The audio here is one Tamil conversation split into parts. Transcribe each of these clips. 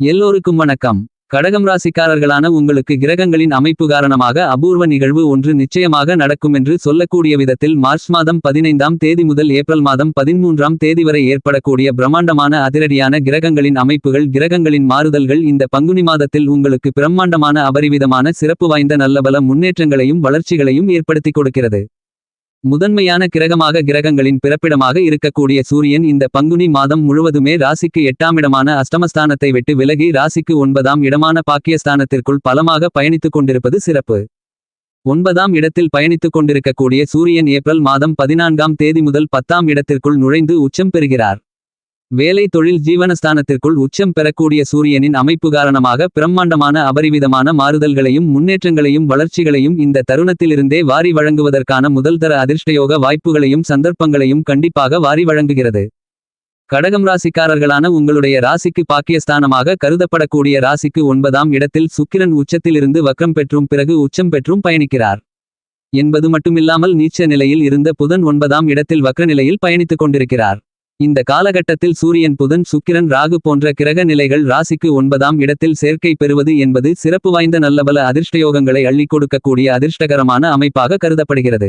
எல்லோருக்கும் வணக்கம். கடகம் ராசிக்காரர்களான உங்களுக்கு கிரகங்களின் அமைப்பு காரணமாக அபூர்வ நிகழ்வு ஒன்று நிச்சயமாக நடக்கும் என்று சொல்லக்கூடிய விதத்தில் மார்ச் மாதம் பதினைந்தாம் தேதி முதல் ஏப்ரல் மாதம் பதிமூன்றாம் தேதி வரை ஏற்படக்கூடிய பிரம்மாண்டமான அதிரடியான கிரகங்களின் அமைப்புகள் கிரகங்களின் மாறுதல்கள் இந்த பங்குனி மாதத்தில் உங்களுக்கு பிரம்மாண்டமான அபரிவிதமான சிறப்பு வாய்ந்த நல்லபல முன்னேற்றங்களையும் வளர்ச்சிகளையும் ஏற்படுத்திக் கொடுக்கிறது. முதன்மையான கிரகமாக கிரகங்களின் பிறப்பிடமாக இருக்கக்கூடிய சூரியன் இந்த பங்குனி மாதம் முழுவதுமே ராசிக்கு எட்டாம் இடமான அஷ்டமஸ்தானத்தை விட்டு விலகி ராசிக்கு ஒன்பதாம் இடமான பாக்கியஸ்தானத்திற்குள் பலமாக பயணித்துக் கொண்டிருப்பது சிறப்பு. ஒன்பதாம் இடத்தில் பயணித்துக் கொண்டிருக்கக்கூடிய சூரியன் ஏப்ரல் மாதம் பதினான்காம் தேதி முதல் பத்தாம் இடத்திற்குள் நுழைந்து உச்சம் பெறுகிறார். வேலை தொழில் ஜீவனஸ்தானத்திற்குள் உச்சம் பெறக்கூடிய சூரியனின் அமைப்பு காரணமாக பிரம்மாண்டமான அபரிவிதமான மாறுதல்களையும் முன்னேற்றங்களையும் வளர்ச்சிகளையும் இந்த தருணத்திலிருந்தே வாரி வழங்குவதற்கான முதல்தர அதிர்ஷ்டயோக வாய்ப்புகளையும் சந்தர்ப்பங்களையும் கண்டிப்பாக வாரி வழங்குகிறது. கடகம் ராசிக்காரர்களான உங்களுடைய ராசிக்கு பாக்கியஸ்தானமாக கருதப்படக்கூடிய ராசிக்கு ஒன்பதாம் இடத்தில் சுக்கிரன் உச்சத்திலிருந்து வக்கம் பெற்றும் பிறகு உச்சம் பெற்றும் பயணிக்கிறார். என்பது மட்டுமில்லாமல் நீச்ச நிலையில் இருந்த புதன் ஒன்பதாம் இடத்தில் வக்ர நிலையில் பயணித்துக் கொண்டிருக்கிறார். இந்த காலகட்டத்தில் சூரியன் புதன் சுக்கிரன் ராகு போன்ற கிரக நிலைகள் ராசிக்கு ஒன்பதாம் இடத்தில் சேர்க்கை பெறுவது என்பது சிறப்பு வாய்ந்த நல்லபல அதிர்ஷ்டயோகங்களை அள்ளிக் கொடுக்கக்கூடிய அதிர்ஷ்டகரமான அமைப்பாக கருதப்படுகிறது.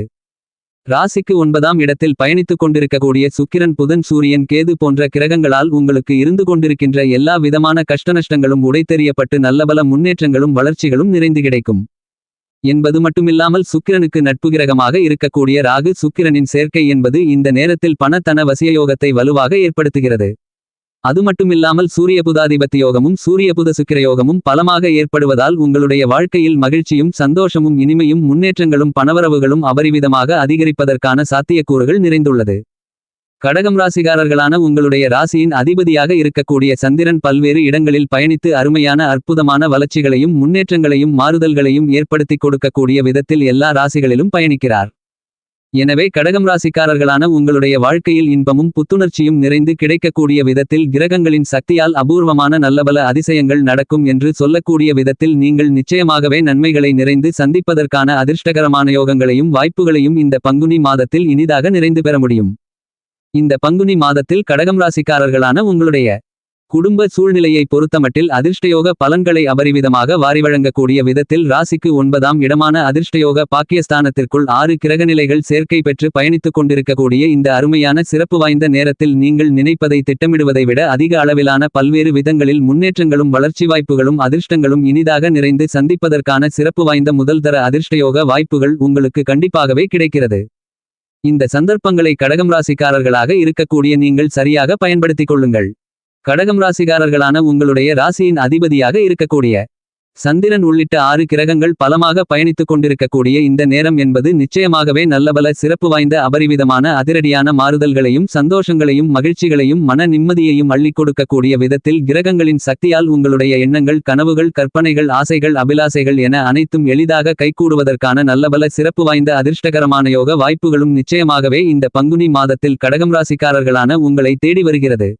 ராசிக்கு ஒன்பதாம் இடத்தில் பயணித்துக் கொண்டிருக்கக்கூடிய சுக்கிரன் புதன் சூரியன் கேது போன்ற கிரகங்களால் உங்களுக்கு இருந்து கொண்டிருக்கின்ற எல்லா விதமான கஷ்டநஷ்டங்களும் உடைத்தெறியப்பட்டு நல்லபல முன்னேற்றங்களும் வளர்ச்சிகளும் நிறைந்து கிடைக்கும். என்பது மட்டுமில்லாமல் சுக்கிரனுக்கு நட்பு கிரகமாக இருக்கக்கூடிய ராகு சுக்கிரனின் சேர்க்கை என்பது இந்த நேரத்தில் பணத்தன வசியயோகத்தை வலுவாக ஏற்படுத்துகிறது. அது மட்டுமில்லாமல் சூரிய புதாதிபத்தி யோகமும் சூரிய புத சுக்கிர யோகமும் பலமாக ஏற்படுவதால் உங்களுடைய வாழ்க்கையில் மகிழ்ச்சியும் சந்தோஷமும் இனிமையும் முன்னேற்றங்களும் பணவரவுகளும் அபரிவிதமாக அதிகரிப்பதற்கான சாத்தியக்கூறுகள் நிறைந்துள்ளது. கடகம் ராசிகாரர்களான உங்களுடைய ராசியின் அதிபதியாக இருக்கக்கூடிய சந்திரன் பல்வேறு இடங்களில் பயணித்து அருமையான அற்புதமான வளர்ச்சிகளையும் முன்னேற்றங்களையும் மாறுதல்களையும் ஏற்படுத்திக் கொடுக்கக்கூடிய விதத்தில் எல்லா ராசிகளிலும் பயணிக்கிறார். எனவே கடகம் ராசிக்காரர்களான உங்களுடைய வாழ்க்கையில் இன்பமும் புத்துணர்ச்சியும் நிறைந்து கிடைக்கக்கூடிய விதத்தில் கிரகங்களின் சக்தியால் அபூர்வமான நல்லபல அதிசயங்கள் நடக்கும் என்று சொல்லக்கூடிய விதத்தில் நீங்கள் நிச்சயமாகவே நன்மைகளை நிறைந்து சந்திப்பதற்கான அதிர்ஷ்டகரமான யோகங்களையும் வாய்ப்புகளையும் இந்த பங்குனி மாதத்தில் இனிதாக நிறைந்து பெற முடியும். இந்த பங்குனி மாதத்தில் கடகம் ராசிக்காரர்களான உங்களுடைய குடும்ப சூழ்நிலையை பொறுத்தமட்டில் அதிர்ஷ்டயோக பலன்களை அபரிவிதமாக வாரி வழங்கக்கூடிய விதத்தில் ராசிக்கு ஒன்பதாம் இடமான அதிர்ஷ்டயோக பாக்கியஸ்தானத்திற்குள் ஆறு கிரகநிலைகள் சேர்க்கை பெற்று பயணித்துக் கொண்டிருக்கக்கூடிய இந்த அருமையான சிறப்பு வாய்ந்த நேரத்தில் நீங்கள் நினைப்பதை திட்டமிடுவதை விட அதிக அளவிலான பல்வேறு விதங்களில் முன்னேற்றங்களும் வளர்ச்சி வாய்ப்புகளும் அதிர்ஷ்டங்களும் இனிதாக நிறைந்து சந்திப்பதற்கான சிறப்பு வாய்ந்த முதல்தர அதிர்ஷ்டயோக வாய்ப்புகள் உங்களுக்கு கண்டிப்பாகவே கிடைக்கிறது. இந்த சந்தர்ப்பங்களை கடகம் ராசிக்காரர்களாக இருக்கக்கூடிய நீங்கள் சரியாக பயன்படுத்திக் கொள்ளுங்கள். கடகம் ராசிக்காரர்களான உங்களுடைய ராசியின் அதிபதியாக இருக்கக்கூடிய சந்திரன் உள்ளிட்ட ஆறு கிரகங்கள் பலமாக பயணித்துக் கொண்டிருக்கக்கூடிய இந்த நேரம் என்பது நிச்சயமாகவே நல்லபல சிறப்பு வாய்ந்த அபரிவிதமான அதிரடியான மாறுதல்களையும் சந்தோஷங்களையும் மகிழ்ச்சிகளையும் மன நிம்மதியையும் அள்ளிக் கொடுக்கக்கூடிய விதத்தில் கிரகங்களின் சக்தியால் உங்களுடைய எண்ணங்கள் கனவுகள் கற்பனைகள் ஆசைகள் அபிலாசைகள் என அனைத்தும் எளிதாக கைகூடுவதற்கான நல்லபல சிறப்பு வாய்ந்த அதிர்ஷ்டகரமான யோக வாய்ப்புகளும் நிச்சயமாகவே இந்த பங்குனி மாதத்தில் கடகம் ராசிக்காரர்களான உங்களை தேடி வருகிறது.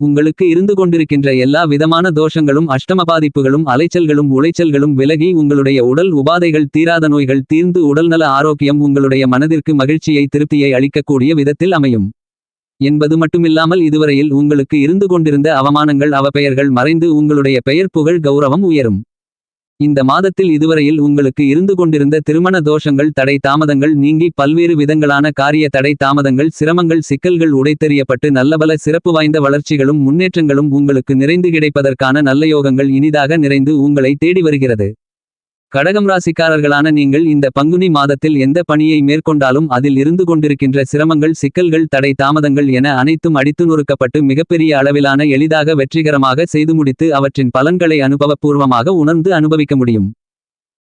உங்களுக்கு இருந்து கொண்டிருக்கின்ற எல்லா விதமான தோஷங்களும் அஷ்டம பாதிப்புகளும் அலைச்சல்களும் உளைச்சல்களும் விலகி உங்களுடைய உடல் உபாதைகள் தீராத நோய்கள் தீர்ந்து உடல்நல ஆரோக்கியம் உங்களுடைய மனதிற்கு மகிழ்ச்சியை திருப்தியை அளிக்கக்கூடிய விதத்தில் அமையும். என்பது மட்டுமில்லாமல் இதுவரையில் உங்களுக்கு இருந்து கொண்டிருந்த அவமானங்கள் அவப்பெயர்கள் மறைந்து உங்களுடைய பெயர் புகழ் கௌரவம் உயரும். இந்த மாதத்தில் இதுவரையில் உங்களுக்கு இருந்து கொண்டிருந்த திருமண தோஷங்கள் தடை தாமதங்கள் நீங்கி பல்வேறு விதங்களான காரிய தடை தாமதங்கள் சிரமங்கள் சிக்கல்கள் உடைத்தெறியப்பட்டு நல்லபல சிறப்பு வாய்ந்த வளர்ச்சிகளும் முன்னேற்றங்களும் உங்களுக்கு நிறைந்து கிடைப்பதற்கான நல்ல யோகங்கள் இனிதாக நிறைந்து உங்களை தேடி வருகிறது. கடகம் ராசிக்காரர்களான நீங்கள் இந்த பங்குனி மாதத்தில் எந்த பணியை மேற்கொண்டாலும் அதில் இருந்து கொண்டிருக்கின்ற சிரமங்கள் சிக்கல்கள் தடை தாமதங்கள் என அனைத்தும் அடித்து நொறுக்கப்பட்டு மிகப்பெரிய அளவிலான எளிதாக வெற்றிகரமாக செய்து முடித்து அவற்றின் பலன்களை அனுபவபூர்வமாக உணர்ந்து அனுபவிக்க முடியும்.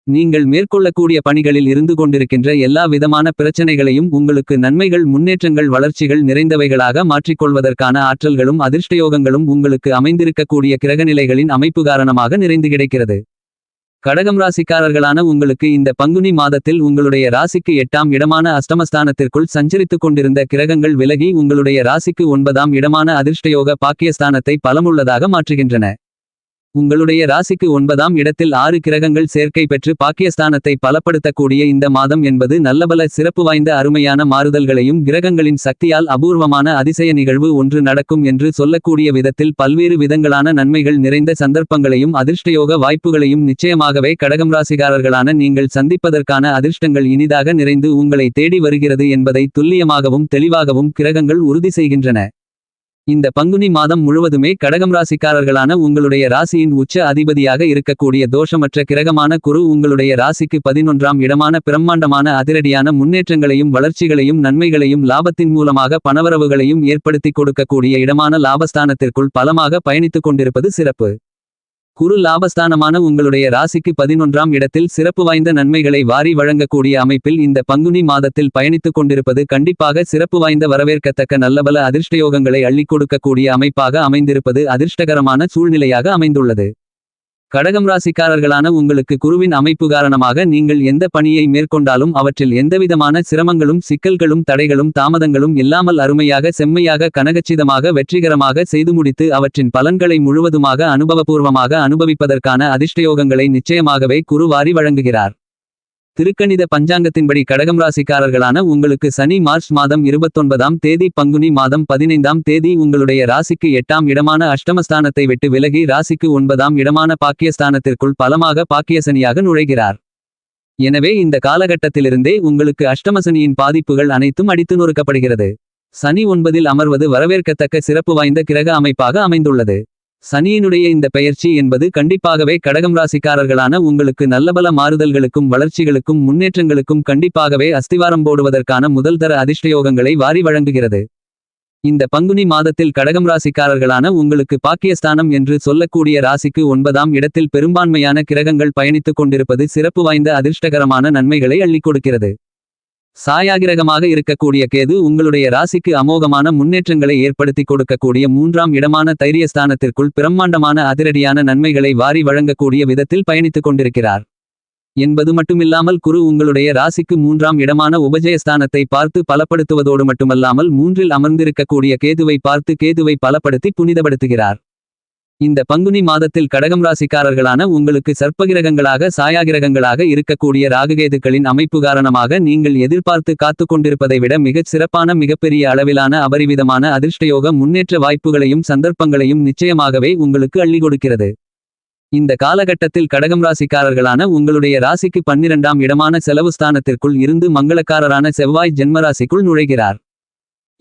நீங்கள் மேற்கொள்ளக்கூடிய பணிகளில் இருந்து கொண்டிருக்கின்ற எல்லா விதமான பிரச்சனைகளையும் உங்களுக்கு நன்மைகள் முன்னேற்றங்கள் வளர்ச்சிகள் நிறைந்தவைகளாக மாற்றிக்கொள்வதற்கான ஆற்றல்களும் அதிர்ஷ்டயோகங்களும் உங்களுக்கு அமைந்திருக்கக்கூடிய கிரகநிலைகளின் அமைப்பு காரணமாக நிறைந்து கிடைக்கிறது. கடகம் ராசிக்காரர்களான உங்களுக்கு இந்த பங்குனி மாதத்தில் உங்களுடைய ராசிக்கு எட்டாம் இடமான அஷ்டமஸ்தானத்திற்குள் சஞ்சரித்துக் கொண்டிருந்த கிரகங்கள் விலகி உங்களுடைய ராசிக்கு ஒன்பதாம் இடமான அதிர்ஷ்டயோக பாக்கியஸ்தானத்தை பலமுள்ளதாக மாற்றுகின்றன. உங்களுடைய ராசிக்கு ஒன்பதாம் இடத்தில் ஆறு கிரகங்கள் சேர்க்கை பெற்று பாக்கியஸ்தானத்தை பலப்படுத்தக்கூடிய இந்த மாதம் என்பது நல்லபல சிறப்பு வாய்ந்த அருமையான மாறுதல்களையும் கிரகங்களின் சக்தியால் அபூர்வமான அதிசய நிகழ்வு ஒன்று நடக்கும் என்று சொல்லக்கூடிய விதத்தில் பல்வேறு விதங்களான நன்மைகள் நிறைந்த சந்தர்ப்பங்களையும் அதிர்ஷ்டயோக வாய்ப்புகளையும் நிச்சயமாகவே கடகம் ராசிகாரர்களான நீங்கள் சந்திப்பதற்கான அதிர்ஷ்டங்கள் இனிதாக நிறைந்து உங்களை தேடி வருகிறது என்பதை துல்லியமாகவும் தெளிவாகவும் கிரகங்கள் உறுதி செய்கின்றன. இந்த பங்குனி மாதம் முழுவதுமே கடகம் ராசிக்காரர்களான உங்களுடைய ராசியின் உச்ச அதிபதியாக இருக்கக்கூடிய தோஷமற்ற கிரகமான குரு உங்களுடைய ராசிக்கு பதினொன்றாம் இடமான பிரம்மாண்டமான அதிரடியான முன்னேற்றங்களையும் வளர்ச்சிகளையும் நன்மைகளையும் லாபத்தின் மூலமாக பணவரவுகளையும் ஏற்படுத்திக் கொடுக்கக்கூடிய இடமான லாபஸ்தானத்திற்குள் பலமாக பயணித்துக் கொண்டிருப்பது சிறப்பு. குரு லாபஸ்தானமான உங்களுடைய ராசிக்கு பதினொன்றாம் இடத்தில் சிறப்பு வாய்ந்த நன்மைகளை வாரி வழங்கக்கூடிய அமைப்பில் இந்த பங்குனி மாதத்தில் பயணித்துக் கொண்டிருப்பது கண்டிப்பாக சிறப்பு வாய்ந்த வரவேற்கத்தக்க நல்லபல அதிர்ஷ்டயோகங்களை அள்ளிக் கொடுக்கக்கூடிய அமைப்பாக அமைந்திருப்பது அதிர்ஷ்டகரமான சூழ்நிலையாக அமைந்துள்ளது. கடகம் ராசிக்காரர்களான உங்களுக்கு குருவின் அமைப்பு காரணமாக நீங்கள் எந்த பணியை மேற்கொண்டாலும் அவற்றில் எந்தவிதமான சிரமங்களும் சிக்கல்களும் தடைகளும் தாமதங்களும் இல்லாமல் அருமையாக செம்மையாக கனகச்சிதமாக வெற்றிகரமாக செய்து முடித்து அவற்றின் பலன்களை முழுவதுமாக அனுபவபூர்வமாக அனுபவிப்பதற்கான அதிர்ஷ்டயோகங்களை நிச்சயமாகவே குரு வாரி வழங்குகிறார். திருக்கணித பஞ்சாங்கத்தின்படி கடகம் ராசிக்காரர்களான உங்களுக்கு சனி மார்ச் மாதம் இருபத்தொன்பதாம் தேதி பங்குனி மாதம் பதினைந்தாம் தேதி உங்களுடைய ராசிக்கு எட்டாம் இடமான அஷ்டமஸ்தானத்தை விட்டு விலகி ராசிக்கு ஒன்பதாம் இடமான பாக்கியஸ்தானத்திற்குள் பலமாக பாக்கியசனியாக நுழைகிறார். எனவே இந்த காலகட்டத்திலிருந்தே உங்களுக்கு அஷ்டமசனியின் பாதிப்புகள் அனைத்தும் அடித்து நொறுக்கப்படுகிறது. சனி ஒன்பதில் அமர்வது வரவேற்கத்தக்க சிறப்பு வாய்ந்த கிரக அமைப்பாக அமைந்துள்ளது. சனியினுடைய இந்த பெயர்ச்சி என்பது கண்டிப்பாகவே கடகம் ராசிக்காரர்களான உங்களுக்கு நல்லபல மாறுதல்களுக்கும் வளர்ச்சிகளுக்கும் முன்னேற்றங்களுக்கும் கண்டிப்பாகவே அஸ்திவாரம் போடுவதற்கான முதல் தர அதிர்ஷ்டயோகங்களை வாரி வழங்குகிறது. இந்த பங்குனி மாதத்தில் கடகம் ராசிக்காரர்களான உங்களுக்கு பாக்கியஸ்தானம் என்று சொல்லக்கூடிய ராசிக்கு ஒன்பதாம் இடத்தில் பெரும்பான்மையான கிரகங்கள் பயணித்துக் கொண்டிருப்பது சிறப்பு வாய்ந்த அதிர்ஷ்டகரமான நன்மைகளை அள்ளிக் கொடுக்கிறது. சாயாகிரகமாக இருக்கக்கூடிய கேது உங்களுடைய ராசிக்கு அமோகமான முன்னேற்றங்களை ஏற்படுத்திக் கொடுக்கக்கூடிய மூன்றாம் இடமான தைரியஸ்தானத்திற்குள் பிரம்மாண்டமான அதிரடியான நன்மைகளை வாரி வழங்கக்கூடிய விதத்தில் பயணித்துக் கொண்டிருக்கிறார். என்பது மட்டுமில்லாமல் குரு உங்களுடைய ராசிக்கு மூன்றாம் இடமான உபஜயஸ்தானத்தை பார்த்து பலப்படுத்துவதோடு மட்டுமல்லாமல் மூன்றில் அமர்ந்திருக்கக்கூடிய கேதுவை பார்த்து கேதுவை பலப்படுத்தி புனிதப்படுத்துகிறார். இந்த பங்குனி மாதத்தில் கடகம் ராசிக்காரர்களான உங்களுக்கு சர்ப்பகிரகங்களாக சாயாகிரகங்களாக இருக்கக்கூடிய ராகுகேதுக்களின் அமைப்பு காரணமாக நீங்கள் எதிர்பார்த்து காத்து கொண்டிருப்பதை விட மிகச் சிறப்பான மிகப்பெரிய அளவிலான அபரிவிதமான அதிர்ஷ்டயோக முன்னேற்ற வாய்ப்புகளையும் சந்தர்ப்பங்களையும் நிச்சயமாகவே உங்களுக்கு அள்ளி கொடுக்கிறது. இந்த காலகட்டத்தில் கடகம் ராசிக்காரர்களான உங்களுடைய ராசிக்கு பன்னிரண்டாம் இடமான செலவு ஸ்தானத்திற்குள் இருந்து மங்களக்காரரான செவ்வாய் ஜென்மராசிக்குள் நுழைகிறார்.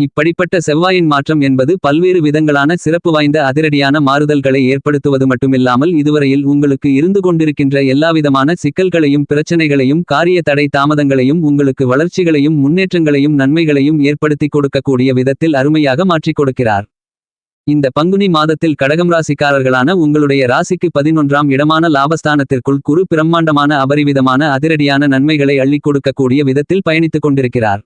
இப்படிப்பட்ட செவ்வாயின் மாற்றம் என்பது பல்வேறு விதங்களான சிறப்பு வாய்ந்த அதிரடியான மாறுதல்களை ஏற்படுத்துவது மட்டுமில்லாமல் இதுவரையில் உங்களுக்கு இருந்து கொண்டிருக்கின்ற எல்லாவிதமான சிக்கல்களையும் பிரச்சனைகளையும் காரிய தடை தாமதங்களையும் உங்களுக்கு வளர்ச்சிகளையும் முன்னேற்றங்களையும் நன்மைகளையும் ஏற்படுத்திக் கொடுக்கக்கூடிய விதத்தில் அருமையாக மாற்றிக் கொடுக்கிறார். இந்த பங்குனி மாதத்தில் கடகம் ராசிக்காரர்களான உங்களுடைய ராசிக்கு பதினொன்றாம் இடமான லாபஸ்தானத்திற்குள் குறு பிரம்மாண்டமான அபரிவிதமான அதிரடியான நன்மைகளை அள்ளிக் கொடுக்கக்கூடிய விதத்தில் பயணித்துக் கொண்டிருக்கிறார்.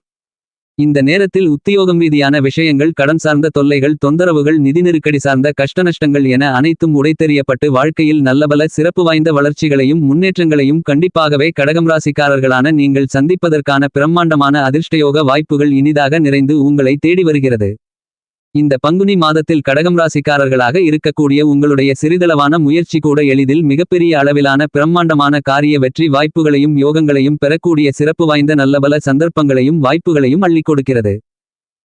இந்த நேரத்தில் உத்தியோகம் ரீதியான விஷயங்கள் கடன் சார்ந்த தொல்லைகள் தொந்தரவுகள் நிதி நெருக்கடி சார்ந்த கஷ்டநஷ்டங்கள் என அனைத்தும் உடைத்தெறியப்பட்டு வாழ்க்கையில் நல்லபல சிறப்பு வாய்ந்த வளர்ச்சிகளையும் முன்னேற்றங்களையும் கண்டிப்பாகவே கடகம் ராசிக்காரர்களான நீங்கள் சந்திப்பதற்கான பிரம்மாண்டமான அதிர்ஷ்டயோக வாய்ப்புகள் இனிதாக நிறைந்து உங்களை தேடி வருகிறது. இந்த பங்குனி மாதத்தில் கடகம் ராசிக்காரர்களாக இருக்கக்கூடிய உங்களுடைய சிறிதளவான முயற்சி கூட எளிதில் மிகப்பெரிய அளவிலான பிரம்மாண்டமான காரிய வெற்றி வாய்ப்புகளையும் யோகங்களையும் பெறக்கூடிய சிறப்பு வாய்ந்த நல்லபல சந்தர்ப்பங்களையும் வாய்ப்புகளையும் அள்ளிக் கொடுக்கிறது.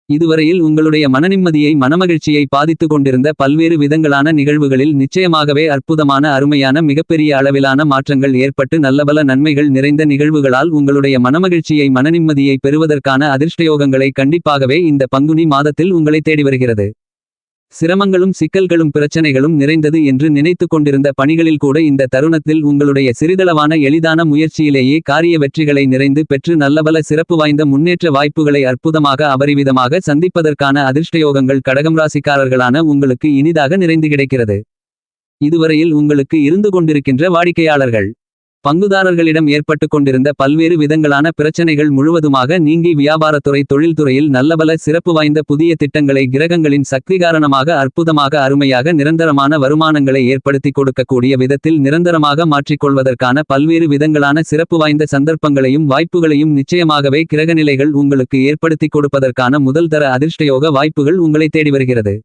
இதுவரையில் உங்களுடைய மனநிம்மதியை மனமகிழ்ச்சியை பாதித்து கொண்டிருந்த பல்வேறு விதங்களான நிகழ்வுகளில் நிச்சயமாகவே அற்புதமான அருமையான மிகப்பெரிய அளவிலான மாற்றங்கள் ஏற்பட்டு நல்லபல நன்மைகள் நிறைந்த நிகழ்வுகளால் உங்களுடைய மனமகிழ்ச்சியை மனநிம்மதியை பெறுவதற்கான அதிர்ஷ்டயோகங்களை கண்டிப்பாகவே இந்த பங்குனி மாதத்தில் உங்களை தேடி வருகிறது. சிரமங்களும் சிக்கல்களும் பிரச்சனைகளும் நிறைந்தது என்று நினைத்துக் கொண்டிருந்த பணிகளில் கூட இந்த தருணத்தில் உங்களுடைய சிறிதளவான எளிதான முயற்சியிலேயே காரிய வெற்றிகளை நிறைந்து பெற்று நல்லபல சிறப்பு வாய்ந்த முன்னேற்ற வாய்ப்புகளை அற்புதமாக அபரிவிதமாக சந்திப்பதற்கான அதிர்ஷ்டயோகங்கள் கடகம் ராசிக்காரர்களான உங்களுக்கு இனிதாக நிறைந்து கிடைக்கிறது. இதுவரையில் உங்களுக்கு இருந்து கொண்டிருக்கின்ற வாடிக்கையாளர்கள். பங்குதாரர்களிடம் ஏற்பட்டுக் கொண்டிருந்த பல்வேறு விதங்களான பிரச்சனைகள் முழுவதுமாக நீங்கி வியாபாரத்துறை தொழில்துறையில் நல்லபல சிறப்பு வாய்ந்த புதிய திட்டங்களை கிரகங்களின் சக்தி காரணமாக அற்புதமாக அருமையாக நிரந்தரமான வருமானங்களை ஏற்படுத்திக் கொடுக்கக்கூடிய விதத்தில் நிரந்தரமாக மாற்றிக்கொள்வதற்கான பல்வேறு விதங்களான சிறப்பு வாய்ந்த சந்தர்ப்பங்களையும் வாய்ப்புகளையும் நிச்சயமாகவே கிரகநிலைகள் உங்களுக்கு ஏற்படுத்திக் கொடுப்பதற்கான முதல் தர அதிர்ஷ்டயோக வாய்ப்புகள் உங்களை தேடி வருகிறது.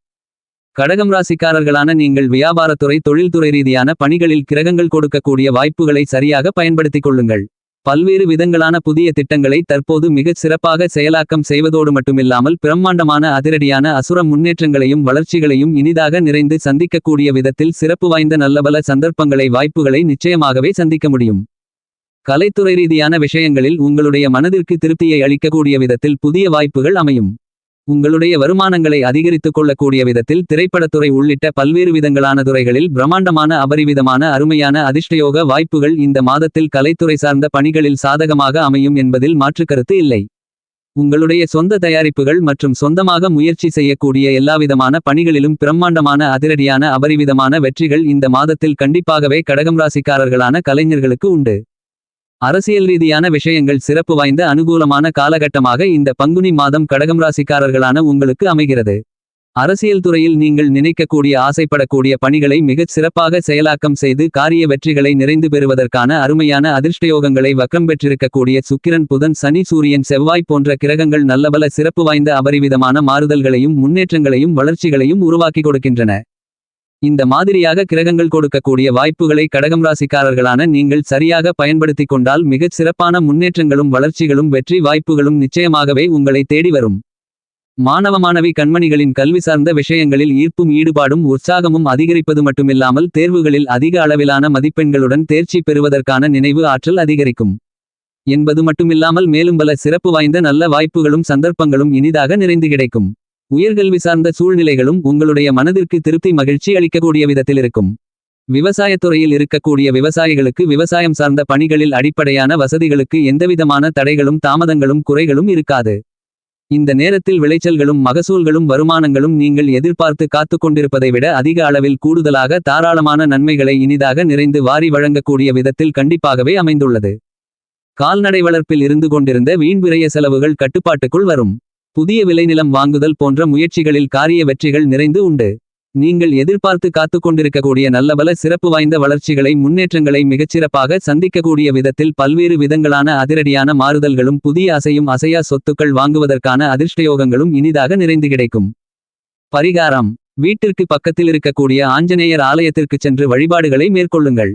கடகம் ராசிக்காரர்களான நீங்கள் வியாபாரத்துறை தொழில்துறை ரீதியான பணிகளில் கிரகங்கள் கொடுக்கக்கூடிய வாய்ப்புகளை சரியாக பயன்படுத்திக் கொள்ளுங்கள். பல்வேறு விதங்களான புதிய திட்டங்களை தற்போது மிகச் சிறப்பாக செயலாக்கம் செய்வதோடு மட்டுமில்லாமல் பிரம்மாண்டமான அதிரடியான அசுர முன்னேற்றங்களையும் வளர்ச்சிகளையும் இனிதாக நிறைந்து சந்திக்கக்கூடிய விதத்தில் சிறப்பு வாய்ந்த நல்லபல சந்தர்ப்பங்களை வாய்ப்புகளை நிச்சயமாகவே சந்திக்க முடியும். கலைத்துறை ரீதியான விஷயங்களில் உங்களுடைய மனதிற்கு திருப்தியை அளிக்கக்கூடிய விதத்தில் புதிய வாய்ப்புகள் அமையும். உங்களுடைய வருமானங்களை அதிகரித்துக் கொள்ளக்கூடிய விதத்தில் திரைப்படத்துறை உள்ளிட்ட பல்வேறு விதங்களான துறைகளில் பிரம்மாண்டமான அபரிவிதமான அருமையான அதிர்ஷ்டயோக வாய்ப்புகள் இந்த மாதத்தில் கலைத்துறை சார்ந்த பணிகளில் சாதகமாக அமையும் என்பதில் மாற்றுக்கருத்து இல்லை. உங்களுடைய சொந்த தயாரிப்புகள் மற்றும் சொந்தமாக முயற்சி செய்யக்கூடிய எல்லாவிதமான பணிகளிலும் பிரம்மாண்டமான அதிரடியான அபரிவிதமான வெற்றிகள் இந்த மாதத்தில் கண்டிப்பாகவே கடகம் ராசிக்காரர்களான கலைஞர்களுக்கு உண்டு. அரசியல் ரீதியான விஷயங்கள் சிறப்பு வாய்ந்த அனுகூலமான காலகட்டமாக இந்த பங்குனி மாதம் கடகம் ராசிக்காரர்களான உங்களுக்கு அமைகிறது. அரசியல் துறையில் நீங்கள் நினைக்கக்கூடிய ஆசைப்படக்கூடிய பணிகளை மிகச் சிறப்பாக செயலாக்கம் செய்து காரிய வெற்றிகளை நிறைந்து பெறுவதற்கான அருமையான அதிர்ஷ்டயோகங்களை வக்கம் பெற்றிருக்கக்கூடிய சுக்கிரன் புதன் சனி சூரியன் செவ்வாய் போன்ற கிரகங்கள் நல்லபல சிறப்பு வாய்ந்த அபரிவிதமான மாறுதல்களையும் முன்னேற்றங்களையும் வளர்ச்சிகளையும் உருவாக்கி கொடுக்கின்றன. இந்த மாதிரியாக கிரகங்கள் கொடுக்கக்கூடிய வாய்ப்புகளை கடகம் ராசிக்காரர்களான நீங்கள் சரியாக பயன்படுத்திக் கொண்டால் மிகச் சிறப்பான முன்னேற்றங்களும் வளர்ச்சிகளும் வெற்றி வாய்ப்புகளும் நிச்சயமாகவே உங்களை தேடி வரும். மாணவ மாணவி கண்மணிகளின் கல்வி சார்ந்த விஷயங்களில் ஈர்ப்பும் ஈடுபாடும் உற்சாகமும் அதிகரிப்பது மட்டுமில்லாமல் தேர்வுகளில் அதிக அளவிலான மதிப்பெண்களுடன் தேர்ச்சி பெறுவதற்கான நினைவு ஆற்றல் அதிகரிக்கும். என்பது மட்டுமில்லாமல் மேலும் பல சிறப்பு வாய்ந்த நல்ல வாய்ப்புகளும் சந்தர்ப்பங்களும் இனிதாக நிறைந்து கிடைக்கும். உயர்கல்வி சார்ந்த சூழ்நிலைகளும் உங்களுடைய மனதிற்கு திருப்தி மகிழ்ச்சி அளிக்கக்கூடிய விதத்தில் இருக்கும். விவசாயத்துறையில் இருக்கக்கூடிய விவசாயிகளுக்கு விவசாயம் சார்ந்த பணிகளில் அடிப்படையான வசதிகளுக்கு எந்தவிதமான தடைகளும் தாமதங்களும் குறைகளும் இருக்காது. இந்த நேரத்தில் விளைச்சல்களும் மகசூல்களும் வருமானங்களும் நீங்கள் எதிர்பார்த்து காத்து கொண்டிருப்பதை விட அதிக அளவில் கூடுதலாக தாராளமான நன்மைகளை இனிதாக நிறைந்து வாரி வழங்கக்கூடிய விதத்தில் கண்டிப்பாகவே அமைந்துள்ளது. கால்நடை வளர்ப்பில் இருந்து கொண்டிருந்த வீண் விரைய செலவுகள் கட்டுப்பாட்டுக்குள் வரும். புதிய விளைநிலம் வாங்குதல் போன்ற முயற்சிகளில் காரிய வெற்றிகள் நிறைந்து உண்டு. நீங்கள் எதிர்பார்த்து காத்துக் கொண்டிருக்கக்கூடிய நல்லபல சிறப்பு வாய்ந்த வளர்ச்சிகளை முன்னேற்றங்களை மிகச்சிறப்பாக சந்திக்கக்கூடிய விதத்தில் பல்வேறு விதங்களான அதிரடியான மாறுதல்களும் புதிய அசையும் அசையா சொத்துக்கள் வாங்குவதற்கான அதிர்ஷ்டயோகங்களும் இனிதாக நிறைந்து கிடைக்கும். பரிகாரம். வீட்டிற்கு பக்கத்தில் இருக்கக்கூடிய ஆஞ்சநேயர் ஆலயத்திற்குச் சென்று வழிபாடுகளை மேற்கொள்ளுங்கள்.